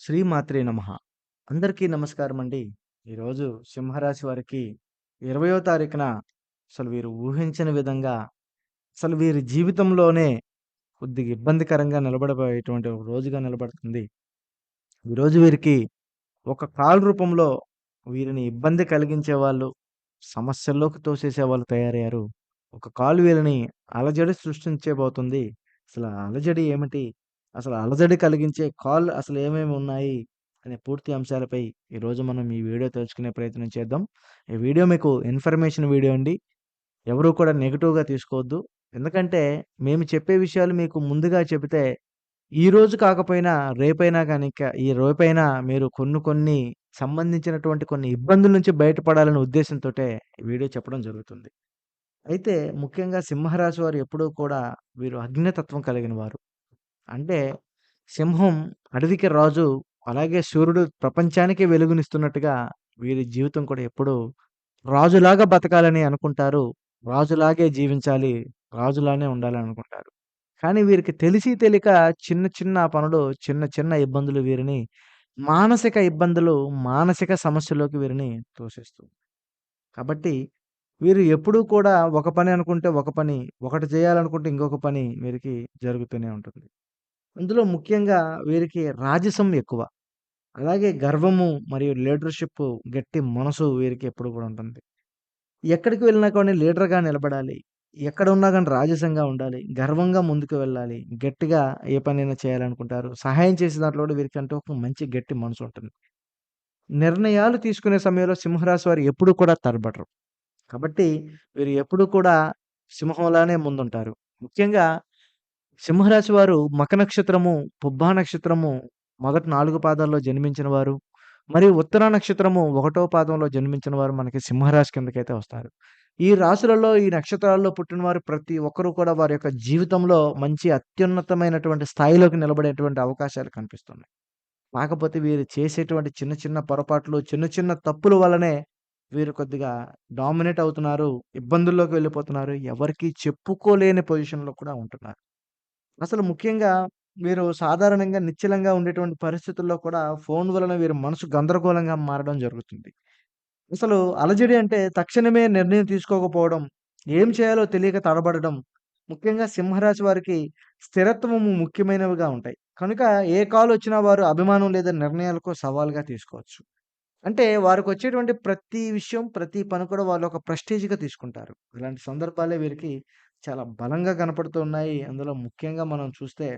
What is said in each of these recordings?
శ్రీమాత్రే నమః. అందరికీ నమస్కారం అండి ఈరోజు సింహరాశి వారికి 20వ తారీఖున అసలు వీరు ఊహించని విధంగా అసలు వీరి జీవితంలోనే కొద్దిగా ఇబ్బందికరంగా నిలబడబోయేటువంటి ఒక రోజుగా నిలబడుతుంది. ఈరోజు వీరికి ఒక కాల్ రూపంలో వీరిని ఇబ్బంది కలిగించే వాళ్ళు సమస్యల్లోకి తోసేసే వాళ్ళు తయారయ్యారు. ఒక కాలు వీరిని అలజడి సృష్టించబోతుంది. అసలు ఆ అలజడి ఏమిటి? అసలు అలజడి కలిగించే కాల్ అసలు ఏమేమి ఉన్నాయి? అనే పూర్తి అంశాలపై ఈరోజు మనం ఈ వీడియో తెలుసుకునే ప్రయత్నం చేద్దాం. ఈ వీడియో మీకు ఇన్ఫర్మేషన్ వీడియో అండి. ఎవరు కూడా నెగిటివ్గా తీసుకోవద్దు. ఎందుకంటే మేము చెప్పే విషయాలు మీకు ముందుగా చెబితే ఈరోజు కాకపోయినా రేపైనా కానీ ఈ రేపైనా మీరు కొన్ని కొన్ని సంబంధించినటువంటి కొన్ని ఇబ్బందుల నుంచి బయటపడాలనే ఉద్దేశంతోటే వీడియో చెప్పడం జరుగుతుంది. అయితే ముఖ్యంగా సింహరాశి వారు ఎప్పుడూ కూడా వీరు అగ్నితత్వం కలిగిన వారు. అంటే సింహం అడవికి రాజు, అలాగే సూర్యుడు ప్రపంచానికి వెలుగునిస్తున్నట్టుగా వీరి జీవితం కూడా ఎప్పుడూ రాజులాగా బతకాలని అనుకుంటారు. రాజులాగే జీవించాలి, రాజులానే ఉండాలని అనుకుంటారు. కానీ వీరికి తెలిసి తెలియక చిన్న చిన్న పనులు, చిన్న చిన్న ఇబ్బందులు వీరిని మానసిక ఇబ్బందులు, మానసిక సమస్యలోకి వీరిని తోసేస్తుంది. కాబట్టి వీరు ఎప్పుడూ కూడా ఒక పని అనుకుంటే ఒక పని, ఒకటి చేయాలనుకుంటే ఇంకొక పని వీరికి జరుగుతూనే ఉంటుంది. అందులో ముఖ్యంగా వీరికి రాజసం ఎక్కువ. అలాగే గర్వము మరియు లీడర్‌షిప్ గట్టి మనసు వీరికి ఎప్పుడు కూడా ఉంటుంది. ఎక్కడికి వెళ్ళినా కానీ లీడర్‌గా నిలబడాలి. ఎక్కడ ఉన్నా కానీ రాజసంగా ఉండాలి. గర్వంగా ముందుకు వెళ్ళాలి. గట్టిగా ఏ పనైనా చేయాలనుకుంటారు. సహాయం చేసే దాంట్లో కూడా వీరికంటే ఒక మంచి గట్టి మనసు ఉంటుంది. నిర్ణయాలు తీసుకునే సమయంలో సింహరాశి వారు ఎప్పుడూ కూడా తడబడరు. కాబట్టి వీరు ఎప్పుడూ కూడా సింహంలానే ముందుంటారు. ముఖ్యంగా సింహరాశి వారు మఖ నక్షత్రము, పుబ్బా నక్షత్రము మొదటి నాలుగు పాదాల్లో జన్మించిన వారు. మరియు ఉత్తర నక్షత్రము ఒకటో పాదంలో జన్మించిన వారు మనకి సింహరాశి కిందకైతే వస్తారు. ఈ రాశులలో, ఈ నక్షత్రాల్లో పుట్టినవారు ప్రతి ఒక్కరూ కూడా వారి యొక్క జీవితంలో మంచి అత్యున్నతమైనటువంటి స్థాయిలోకి నిలబడేటువంటి అవకాశాలు కనిపిస్తున్నాయి. కాకపోతే వీరు చేసేటువంటి చిన్న చిన్న పొరపాట్లు, చిన్న చిన్న తప్పుల వల్లనే వీరు కొద్దిగా డామినేట్ అవుతున్నారు. ఇబ్బందుల్లోకి వెళ్ళిపోతున్నారు. ఎవరికీ చెప్పుకోలేని పొజిషన్‌లో కూడా ఉంటున్నారు. అసలు ముఖ్యంగా మీరు సాధారణంగా నిశ్చలంగా ఉండేటువంటి పరిస్థితుల్లో కూడా ఫోను వలన వీరి మనసు గందరగోళంగా మారడం జరుగుతుంది. అసలు అలజడి అంటే తక్షణమే నిర్ణయం తీసుకోకపోవడం, ఏం చేయాలో తెలియక తడబడడం. ముఖ్యంగా సింహరాశి వారికి స్థిరత్వము ముఖ్యమైనవిగా ఉంటాయి. కనుక ఏ కాలొచ్చినా వారు అభిమానం లేదా నిర్ణయాలకు సవాల్‌గా తీసుకోవచ్చు. అంటే వారికొచ్చేటువంటి ప్రతి విషయం, ప్రతి పని కూడా వాళ్ళు ఒక ప్రెస్టీజ్‌గా తీసుకుంటారు. ఇలాంటి సందర్భాలే వీరికి చాలా బలంగా కనపడుతున్నాయి. అందులో ముఖ్యంగా మనం చూస్తే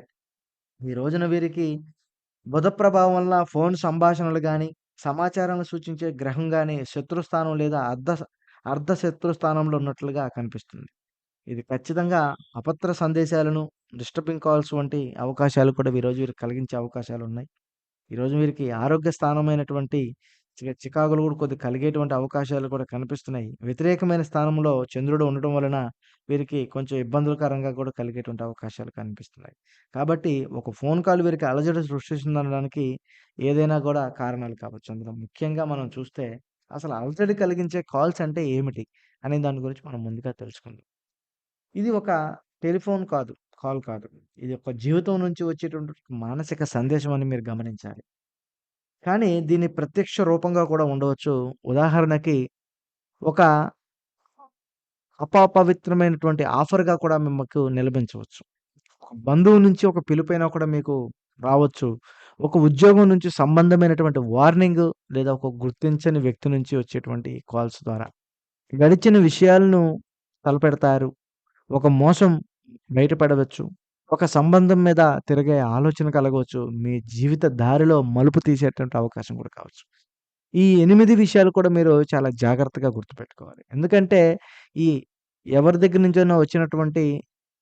ఈ రోజున వీరికి బుధ ప్రభావం వల్ల ఫోన్ సంభాషణలు కానీ సమాచారాన్ని సూచించే గ్రహం కానీ శత్రు స్థానం లేదా అర్ధ అర్ధ శత్రుస్థానంలో ఉన్నట్లుగా కనిపిస్తుంది. ఇది ఖచ్చితంగా అపత్ర సందేశాలను, డిస్టర్బింగ్ కాల్స్ వంటి అవకాశాలు కూడా ఈరోజు వీరికి కలిగించే అవకాశాలు ఉన్నాయి ఈరోజు వీరికి ఆరోగ్య స్థానమైనటువంటి చికాకులు కూడా కొద్దిగా కలిగేటువంటి అవకాశాలు కూడా కనిపిస్తున్నాయి. వ్యతిరేకమైన స్థానంలో చంద్రుడు ఉండటం వలన వీరికి కొంచెం ఇబ్బందులకరంగా కూడా కలిగేటువంటి అవకాశాలు కనిపిస్తున్నాయి. కాబట్టి ఒక ఫోన్ కాల్ వీరికి అలజడి సృష్టిస్తుందనడానికి ఏదైనా కూడా కారణాలు కావచ్చు. అందులో ముఖ్యంగా మనం చూస్తే అసలు అలజడి కలిగించే కాల్స్ అంటే ఏమిటి? అనే దాని గురించి మనం ముందుగా తెలుసుకుందాం. ఇది ఒక టెలిఫోన్ కాదు. కాల్ కాదు. ఇది ఒక జీవితం నుంచి వచ్చేటువంటి మానసిక సందేశం అని మీరు గమనించాలి. కానీ దీన్ని ప్రత్యక్ష రూపంగా కూడా ఉండవచ్చు. ఉదాహరణకి ఒక అపపవిత్రమైనటువంటి ఆఫర్‌గా కూడా మీకు నిలబించవచ్చు. బంధువు నుంచి ఒక పిలుపైనా కూడా మీకు రావచ్చు. ఒక ఉద్యోగం నుంచి సంబంధమైనటువంటి వార్నింగ్ లేదా ఒక గుర్తించని వ్యక్తి నుంచి వచ్చేటువంటి కాల్స్ ద్వారా. గడిచిన విషయాలను తలపెడతారు. ఒక మోసం బయటపడవచ్చు. ఒక సంబంధం మీద తిరిగే ఆలోచన కలగవచ్చు. మీ జీవిత దారిలో మలుపు తీసేటువంటి అవకాశం కూడా కావచ్చు. ఈ ఎనిమిది విషయాలు కూడా మీరు చాలా జాగ్రత్తగా గుర్తుపెట్టుకోవాలి. ఎందుకంటే ఈ ఎవరి దగ్గర నుంచైనా వచ్చినటువంటి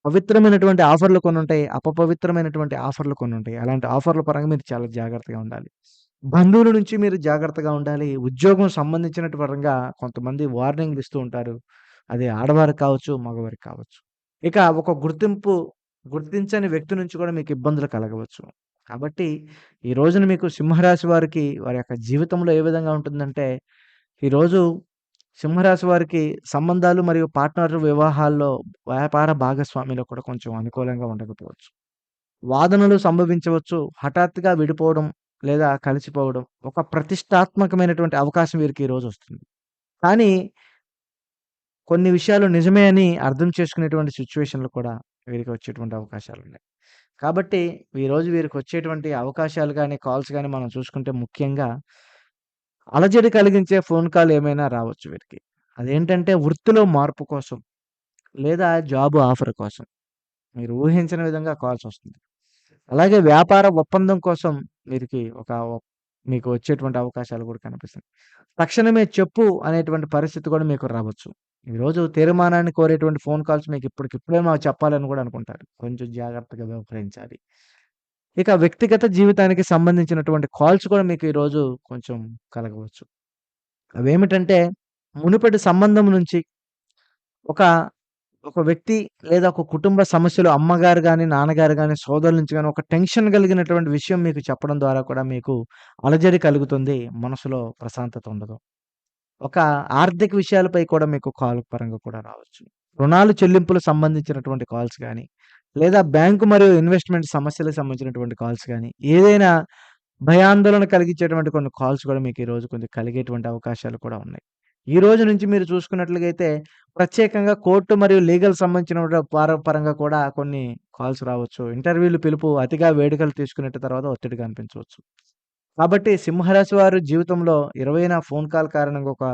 పవిత్రమైనటువంటి ఆఫర్‌లు కొన్ని ఉంటాయి అపపవిత్రమైనటువంటి ఆఫర్‌లు కొన్ని ఉంటాయి అలాంటి ఆఫర్‌ల పరంగా మీరు చాలా జాగ్రత్తగా ఉండాలి. బంధువుల నుంచి మీరు జాగ్రత్తగా ఉండాలి. ఉద్యోగం సంబంధించిన పరంగా కొంతమంది వార్నింగ్‌లు ఇస్తూ ఉంటారు. అది ఆడవారికి కావచ్చు, మగవారికి కావచ్చు. ఇక ఒక గుర్తింపు గుర్తించని వ్యక్తి నుంచి కూడా మీకు ఇబ్బందులు కలగవచ్చు. కాబట్టి ఈ రోజున మీకు సింహరాశి వారికి వారి యొక్క జీవితంలో ఏ విధంగా ఉంటుందంటే, ఈరోజు సింహరాశి వారికి సంబంధాలు మరియు పార్ట్నర్ వివాహాల్లో వ్యాపార భాగస్వామిలో కూడా కొంచెం అనుకూలంగా ఉండకపోవచ్చు. వాదనలు సంభవించవచ్చు. హఠాత్తుగా విడిపోవడం లేదా కలిసిపోవడం ఒక ప్రతిష్టాత్మకమైనటువంటి అవకాశం వీరికి ఈరోజు వస్తుంది. కానీ కొన్ని విషయాలు నిజమే అని అర్థం చేసుకునేటువంటి సిచ్యువేషన్లు కూడా వీరికి వచ్చేటువంటి అవకాశాలు ఉన్నాయి కాబట్టి ఈరోజు వీరికి వచ్చేటువంటి అవకాశాలు కానీ కాల్స్ కానీ మనం చూసుకుంటే ముఖ్యంగా అలజడి కలిగించే ఫోన్ కాల్ ఏమైనా రావచ్చు వీరికి. అదేంటంటే వృత్తిలో మార్పు కోసం, లేదా జాబ్ ఆఫర్ కోసం. మీరు ఊహించని విధంగా కాల్స్ వస్తుంది. అలాగే వ్యాపార ఒప్పందం కోసం వీరికి ఒక మీకు వచ్చేటువంటి అవకాశాలు కూడా కనిపిస్తుంది తక్షణమే చెప్పు అనేటువంటి పరిస్థితి కూడా మీకు రావచ్చు. ఈరోజు తీర్మానాన్ని కోరేటువంటి ఫోన్ కాల్స్ మీకు ఇప్పటికిప్పుడే మాకు చెప్పాలని కూడా అనుకుంటారు. కొంచెం జాగ్రత్తగా వ్యవహరించాలి. ఇక వ్యక్తిగత జీవితానికి సంబంధించినటువంటి కాల్స్ కూడా మీకు ఈరోజు కొంచెం కలగవచ్చు. అవేమిటంటే మునుపటి సంబంధం నుంచి ఒక, ఒక వ్యక్తి లేదా ఒక కుటుంబ సమస్యలు అమ్మగారు కానీ నాన్నగారు కానీ సోదరుల నుంచి కానీ ఒక టెన్షన్ కలిగినటువంటి విషయం మీకు చెప్పడం ద్వారా కూడా మీకు అలజడి కలుగుతుంది. మనసులో ప్రశాంతత ఉండదు. ఒక ఆర్థిక విషయాలపై కూడా మీకు కాల్ పరంగా కూడా రావచ్చు. రుణాలు చెల్లింపులు సంబంధించినటువంటి కాల్స్ కానీ లేదా బ్యాంకు మరియు ఇన్వెస్ట్‌మెంట్ సమస్యలకు సంబంధించినటువంటి కాల్స్ కానీ ఏదైనా భయాందోళన కలిగించేటువంటి కొన్ని కాల్స్ కూడా మీకు ఈరోజు కొంచెం కలిగేటువంటి అవకాశాలు కూడా ఉన్నాయి. ఈ రోజు నుంచి మీరు చూసుకున్నట్లయితే ప్రత్యేకంగా కోర్టు మరియు లీగల్ సంబంధించిన పరంగా కూడా కొన్ని కాల్స్ రావచ్చు. ఇంటర్వ్యూలు పిలుపు అతిగా వేడుకలు తీసుకునేట తర్వాత ఒత్తిడి కనిపించవచ్చు కాబట్టి సింహరాశి వారు జీవితంలో 20న ఫోన్ కాల్ కారణంగా ఒక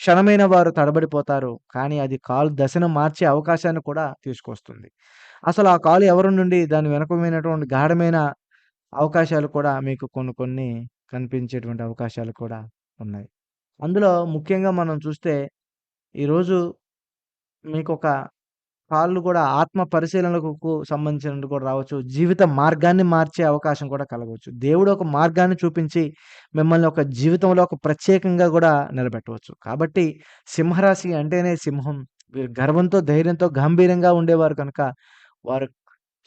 క్షణమైన వారు తడబడిపోతారు. కానీ అది కాల్ దశను మార్చే అవకాశాన్ని కూడా తీసుకొస్తుంది. అసలు ఆ కాల్ ఎవరి నుండి దాని వెనకమైనటువంటి గాఢమైన అవకాశాలు కూడా మీకు కొన్ని కొన్ని కనిపించేటువంటి అవకాశాలు కూడా ఉన్నాయి. అందులో ముఖ్యంగా మనం చూస్తే ఈరోజు మీకొక కాళ్ళు కూడా ఆత్మ పరిశీలనకు సంబంధించినవి కూడా రావచ్చు. జీవిత మార్గాన్ని మార్చే అవకాశం కూడా కలగవచ్చు. దేవుడు ఒక మార్గాన్ని చూపించి మిమ్మల్ని ఒక జీవితంలో ఒక ప్రత్యేకంగా కూడా నిలబెట్టవచ్చు. కాబట్టి సింహరాశి అంటేనే సింహం. వీరు గర్వంతో, ధైర్యంతో, గంభీరంగా ఉండేవారు కనుక వారు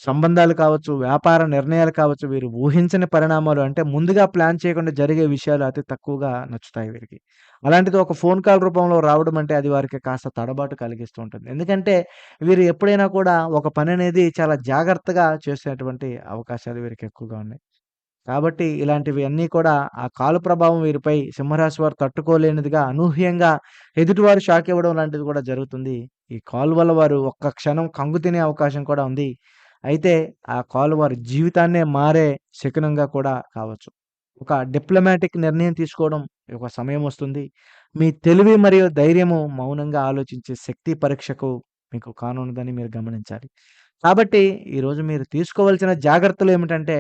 సంబంధాలు కావచ్చు, వ్యాపార నిర్ణయాలు కావచ్చు, వీరు ఊహించని పరిణామాలు అంటే ముందుగా ప్లాన్ చేయకుండా జరిగే విషయాలు అతి తక్కువగా నచ్చుతాయి వీరికి. అలాంటిది ఒక ఫోన్ కాల్ రూపంలో రావడం అంటే అది వారికి కాస్త తడబాటు కలిగిస్తూ ఉంటుంది. ఎందుకంటే వీరు ఎప్పుడైనా కూడా ఒక పని అనేది చాలా జాగ్రత్తగా చేసేటువంటి అవకాశాలు వీరికి ఎక్కువగా ఉన్నాయి. కాబట్టి ఇలాంటివి అన్నీ కూడా ఆ కాలు ప్రభావం వీరిపై సింహరాశి వారు తట్టుకోలేనిదిగా అనూహ్యంగా ఎదుటివారు షాక్ ఇవ్వడం లాంటిది కూడా జరుగుతుంది. ఈ కాల్ వల్ల వారు ఒక్క క్షణం కంగు తినే అవకాశం కూడా ఉంది. అయితే ఆ కాల్ వారి జీవితాన్నే మారే శకునంగా కూడా కావచ్చు. ఒక డిప్లొమాటిక్ నిర్ణయం తీసుకోవడం ఒక సమయం వస్తుంది. మీ తెలివి మరియు ధైర్యము మౌనంగా ఆలోచించే శక్తి పరీక్షకు మీకు కానున్నదని మీరు గమనించాలి. కాబట్టి ఈరోజు మీరు తీసుకోవాల్సిన జాగ్రత్తలు ఏమిటంటే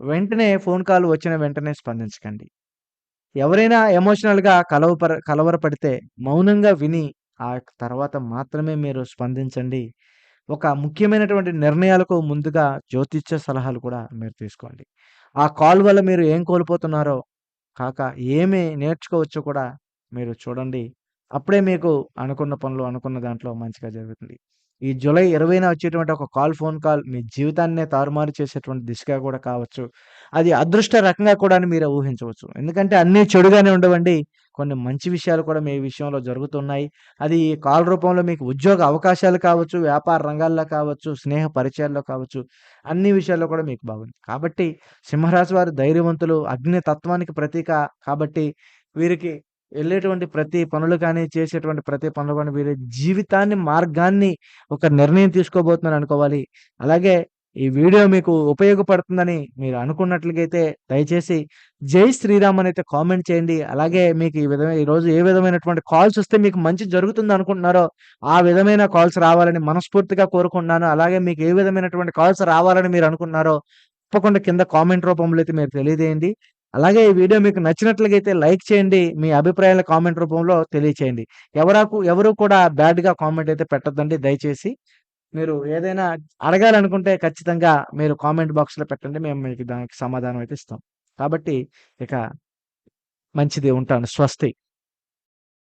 వెంటనే ఫోన్ కాల్ వచ్చిన వెంటనే స్పందించకండి. ఎవరైనా ఎమోషనల్‌గా కలవపర కలవరపడితే మౌనంగా విని ఆ తర్వాత మాత్రమే మీరు స్పందించండి. ఒక ముఖ్యమైనటువంటి నిర్ణయాలకు ముందుగా జ్యోతిష్య సలహాలు కూడా మీరు తీసుకోండి. ఆ కాల్ వల్ల మీరు ఏం కోల్పోతున్నారో కాక ఏమి నేర్చుకోవచ్చో కూడా మీరు చూడండి. అప్పుడే మీకు అనుకున్న పనులు అనుకున్న దాంట్లో మంచిగా జరుగుతుంది. ఈ జూలై 20న వచ్చేటువంటి ఒక కాల్ ఫోన్ కాల్ మీ జీవితాన్నే తారుమారు చేసేటువంటి దిశగా కూడా కావచ్చు. అది అదృష్ట రకంగా కూడా అని మీరు ఊహించవచ్చు. ఎందుకంటే అన్నీ చెడుగానే ఉండవండి. కొన్ని మంచి విషయాలు కూడా మీ విషయంలో జరుగుతున్నాయి. అది ఈ కాల్ రూపంలో మీకు ఉద్యోగ అవకాశాలు కావచ్చు, వ్యాపార రంగాల్లో కావచ్చు, స్నేహ పరిచయాల్లో కావచ్చు, అన్ని విషయాల్లో కూడా మీకు బాగుంది. కాబట్టి సింహరాశి వారు ధైర్యవంతులు, అగ్ని తత్వానికి ప్రతీక కాబట్టి వీరికి వెళ్ళేటువంటి ప్రతి పనులు కానీ, చేసేటువంటి ప్రతి పనులు కానీ వీరి జీవితాన్ని, మార్గాన్ని ఒక నిర్ణయం తీసుకోబోతున్నారు అనుకోవాలి. అలాగే ఈ వీడియో మీకు ఉపయోగపడుతుందని మీరు అనుకున్నట్లయితే దయచేసి జై శ్రీరామ్ అయితే కామెంట్ చేయండి. అలాగే మీకు ఈ విధమైన ఈరోజు ఏ విధమైనటువంటి కాల్స్ వస్తే మీకు మంచి జరుగుతుంది అనుకుంటున్నారో ఆ విధమైన కాల్స్ రావాలని మనస్ఫూర్తిగా కోరుకుంటున్నాను. అలాగే మీకు ఏ విధమైనటువంటి కాల్స్ రావాలని మీరు అనుకున్నారో తప్పకుండా కింద కామెంట్ రూపంలో అయితే మీరు తెలియజేయండి. అలాగే ఈ వీడియో మీకు నచ్చినట్లయితే లైక్ చేయండి. మీ అభిప్రాయాలు కామెంట్ రూపంలో తెలియచేయండి. ఎవరకు ఎవరు కూడా బ్యాడ్‌గా కామెంట్ అయితే పెట్టొద్దండి దయచేసి. మీరు ఏదైనా అడగాలనుకుంటే ఖచ్చితంగా మీరు కామెంట్ బాక్స్‌లో పెట్టండి. మేము మీకు దానికి సమాధానం అయితే ఇస్తాం. కాబట్టి ఇక మంచిది ఉంటాను. స్వస్తి.